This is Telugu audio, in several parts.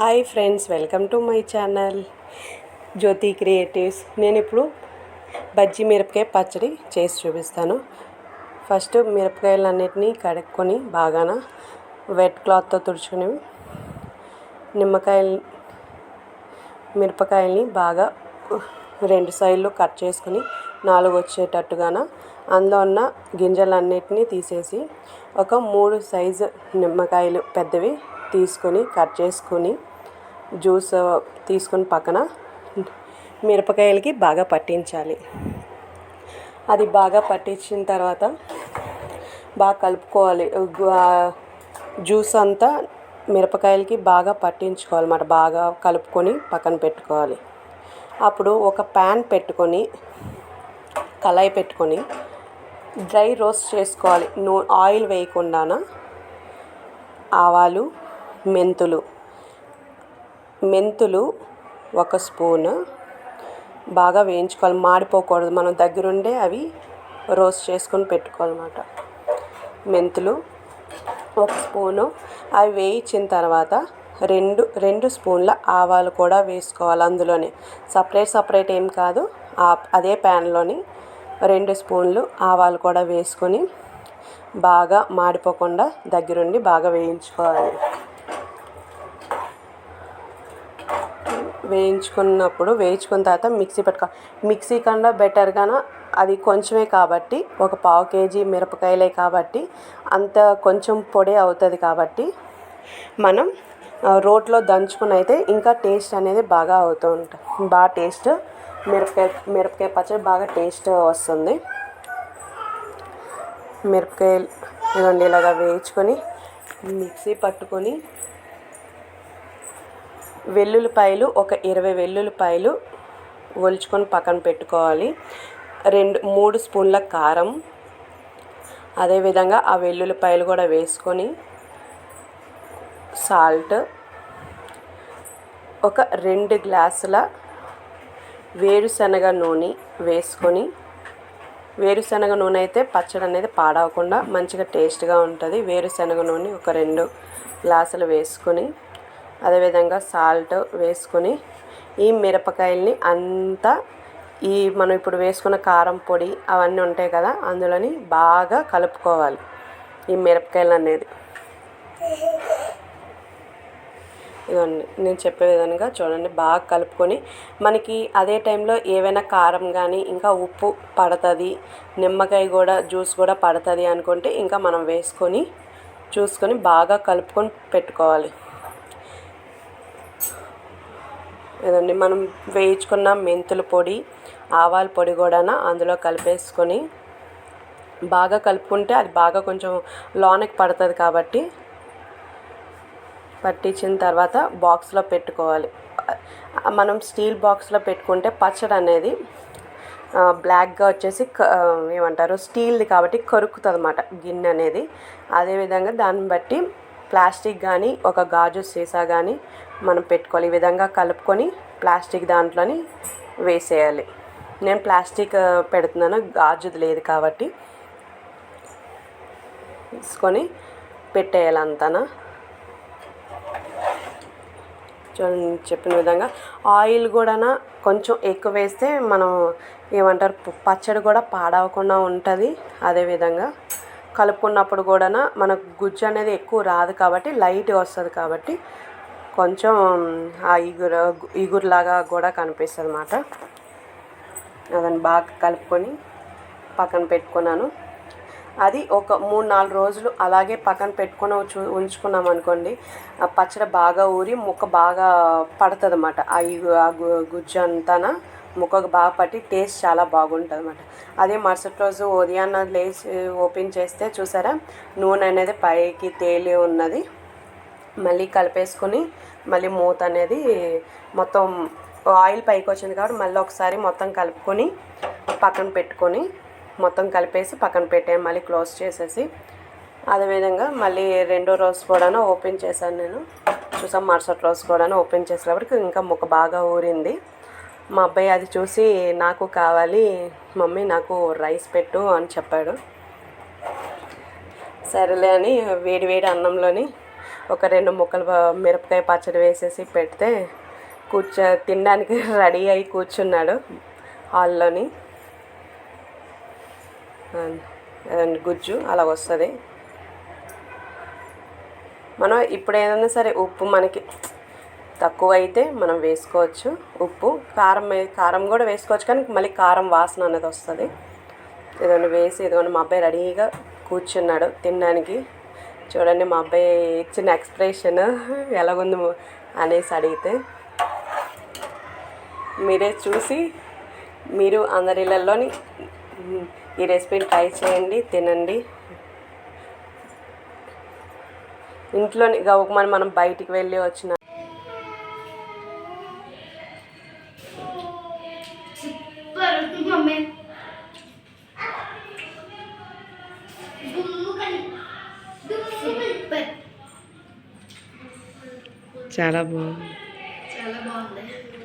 Hi friends welcome to my channel Jyothi creatives. నేను ఇప్పుడు బజ్జీ మిరపకాయ పచ్చడి చేసి చూపిస్తాను. ఫస్ట్ మిరపకాయలన్నిటినీ కడుక్కొని బాగాన వెట్ క్లాత్తో తుడుచుకుని నిమ్మకాయలు మిరపకాయల్ని బాగా రెండు సైడ్లు కట్ చేసుకుని నాలుగు వచ్చేటట్టుగాన అందులో ఉన్న గింజలన్నిటినీ తీసేసి ఒక మూడు సైజు నిమ్మకాయలు పెద్దవి తీసుకొని కట్ చేసుకొని జ్యూస్ తీసుకొని పక్కన మిరపకాయలకి బాగా పట్టించాలి. అది బాగా పట్టించిన తర్వాత బాగా కలుపుకోవాలి. జ్యూస్ అంతా మిరపకాయలకి బాగా పట్టించుకోవాలన్నమాట. బాగా కలుపుకొని పక్కన పెట్టుకోవాలి. అప్పుడు ఒక ప్యాన్ పెట్టుకొని కళాయి పెట్టుకొని డ్రై రోస్ట్ చేసుకోవాలి. నూ ఆయిల్ వేయకుండాన ఆవాలు మెంతులు మెంతులు ఒక స్పూన్. బాగా వేయించుకోవాలి. మాడిపోకూడదు. మనం దగ్గరుండే అవి రోస్ట్ చేసుకొని పెట్టుకోవాలన్నమాట. మెంతులు ఒక స్పూను. అవి వేయించిన తర్వాత రెండు రెండు స్పూన్ల ఆవాలు కూడా వేసుకోవాలి అందులోనే. సపరేట్ సపరేట్ ఏం కాదు. అదే ప్యాన్లోని రెండు స్పూన్లు ఆవాలు కూడా వేసుకొని బాగా మాడిపోకుండా దగ్గరుండి బాగా వేయించుకోవాలి. వేయించుకున్నప్పుడు వేయించుకున్న తర్వాత మిక్సీ పెట్టుకో. మిక్సీ కన్నా బెటర్గాన అది కొంచెమే కాబట్టి ఒక పావు కేజీ మిరపకాయలే కాబట్టి అంత కొంచెం పొడి అవుతుంది కాబట్టి మనం రోట్లో దంచుకుని అయితే ఇంకా టేస్ట్ అనేది బాగా అవుతూ ఉంటుంది. బాగా టేస్ట్ మిరపకాయ మిరపకాయ పచ్చడి బాగా టేస్ట్ వస్తుంది. మిరపకాయలు రెండు ఇలాగా వేయించుకొని మిక్సీ పట్టుకొని వెల్లుల్లిపాయలు ఒక ఇరవై వెల్లుల్లిపాయలు ఒలుచుకొని పక్కన పెట్టుకోవాలి. రెండు మూడు స్పూన్ల కారం. అదేవిధంగా ఆ వెల్లుల్లిపాయలు కూడా వేసుకొని సాల్ట్. ఒక రెండు గ్లాసుల వేరుశనగ నూనె వేసుకొని వేరుశనగ నూనె అయితే పచ్చడి అనేది పాడవకుండా మంచిగా టేస్ట్గా ఉంటుంది. వేరుశనగ నూనె ఒక రెండు గ్లాసులు వేసుకొని అదేవిధంగా సాల్ట్ వేసుకొని ఈ మిరపకాయల్ని అంతా ఈ మనం ఇప్పుడు వేసుకున్న కారం పొడి అవన్నీ ఉంటాయి కదా అందులోని బాగా కలుపుకోవాలి ఈ మిరపకాయలు అనేది. ఇవన్నీ నేను చెప్పే విధంగా చూడండి బాగా కలుపుకొని మనకి అదే టైంలో ఏవైనా కారం కానీ ఇంకా ఉప్పు పడుతుంది నిమ్మకాయ కూడా జ్యూస్ కూడా పడుతుంది అనుకుంటే ఇంకా మనం వేసుకొని చూసుకొని బాగా కలుపుకొని పెట్టుకోవాలి. ఇదండి మనం వేయించుకున్న మెంతుల పొడి ఆవాల పొడి కూడా అందులో కలిపేసుకొని బాగా కలుపుకుంటే అది బాగా కొంచెం లోనకి పడుతుంది కాబట్టి పట్టించిన తర్వాత బాక్స్లో పెట్టుకోవాలి. మనం స్టీల్ బాక్స్లో పెట్టుకుంటే పచ్చడి అనేది బ్లాక్గా వచ్చేసి ఏమంటారు స్టీల్ది కాబట్టి కరుకుతుంది అన్నమాట గిన్నె అనేది. అదేవిధంగా దాన్ని బట్టి ప్లాస్టిక్ కానీ ఒక గాజు సీసా కానీ మనం పెట్టుకోవాలి. ఈ విధంగా కలుపుకొని ప్లాస్టిక్ దాంట్లోని వేసేయాలి. నేను ప్లాస్టిక్ పెడుతున్నాను. గాజుది లేదు కాబట్టి తీసుకొని పెట్టేయాలి అంతనా? చూడండి చెప్పిన విధంగా ఆయిల్ కూడా కొంచెం ఎక్కువ వేస్తే మనం ఏమంటారు పచ్చడి కూడా పాడవకుండా ఉంటుంది. అదేవిధంగా కలుపుకున్నప్పుడు కూడా మనకు గుజ్జు అనేది ఎక్కువ రాదు కాబట్టి లైట్గా వస్తుంది కాబట్టి కొంచెం ఆ ఇగురు ఈగురులాగా కూడా కనిపిస్తుంది అన్నమాట అదని బాగా కలుపుకొని పక్కన పెట్టుకున్నాను. అది ఒక మూడు నాలుగు రోజులు అలాగే పక్కన పెట్టుకొని ఉంచుకున్నాం అనుకోండి ఆ పచ్చడి బాగా ఊరి ముక్క బాగా పడుతుంది అన్నమాట ఆ ఆ గుజ్జు అంతాన ముక్కకు బాగా పట్టి టేస్ట్ చాలా బాగుంటుంది అనమాట అదే మరుసటి రోజు ఉదయాన్న లేచి ఓపెన్ చేస్తే చూసారా నూనె అనేది పైకి తేలి ఉన్నది. మళ్ళీ కలిపేసుకొని మళ్ళీ మూత అనేది మొత్తం ఆయిల్ పైకి వచ్చింది కాబట్టి మళ్ళీ ఒకసారి మొత్తం కలుపుకొని పక్కన పెట్టుకొని మొత్తం కలిపేసి పక్కన పెట్టాను మళ్ళీ క్లోజ్ చేసేసి. అదేవిధంగా మళ్ళీ రెండో రోజు కూడా ఓపెన్ చేశాను నేను. చూసాం మరుసటి రోజు కూడా ఓపెన్ చేసేటప్పటికి ఇంకా ముక్క బాగా ఊరింది. మా అబ్బాయి అది చూసి నాకు కావాలి మమ్మీ నాకు రైస్ పెట్టు అని చెప్పాడు. సరేలే అని వేడి వేడి అన్నంలోని ఒక రెండు ముక్కలు మిరపకాయ పచ్చడి వేసేసి పెడితే కూర్చో తినడానికి రెడీ అయి కూర్చున్నాడు హాల్లోని. గుజ్జు అలా వస్తుంది. మనం ఇప్పుడు ఏదైనా సరే ఉప్పు మనకి తక్కువ అయితే మనం వేసుకోవచ్చు. ఉప్పు కారం కారం కూడా వేసుకోవచ్చు కానీ మళ్ళీ కారం వాసన అనేది వస్తుంది. ఏదైనా వేసి ఏదైనా మా అబ్బాయి రెడీగా కూర్చున్నాడు తినడానికి. చూడండి మా అబ్బాయి ఇచ్చిన ఎక్స్ప్రెషన్ ఎలాగుంది అనేసి అడిగితే మీరే చూసి మీరు అందరి ఇళ్ళల్లోని ఈ రెసిపీని ట్రై చేయండి తినండి. ఇంట్లోని గవ్వమని మనం బయటికి వెళ్ళి వచ్చిన చాలా బాగుంది. చాలా బాగుంది.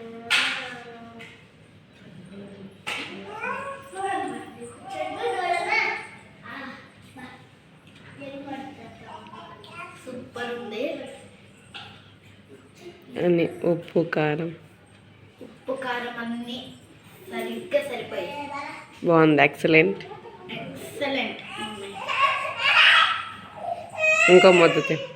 అని ఉప్పు కారం. ఉప్పు కారం అన్నీ సరిగ్గా సరిపోయాయి. బాగుంది. ఎక్సలెంట్ ఎక్సలెంట్ ఇంకో ముద్ద తిను.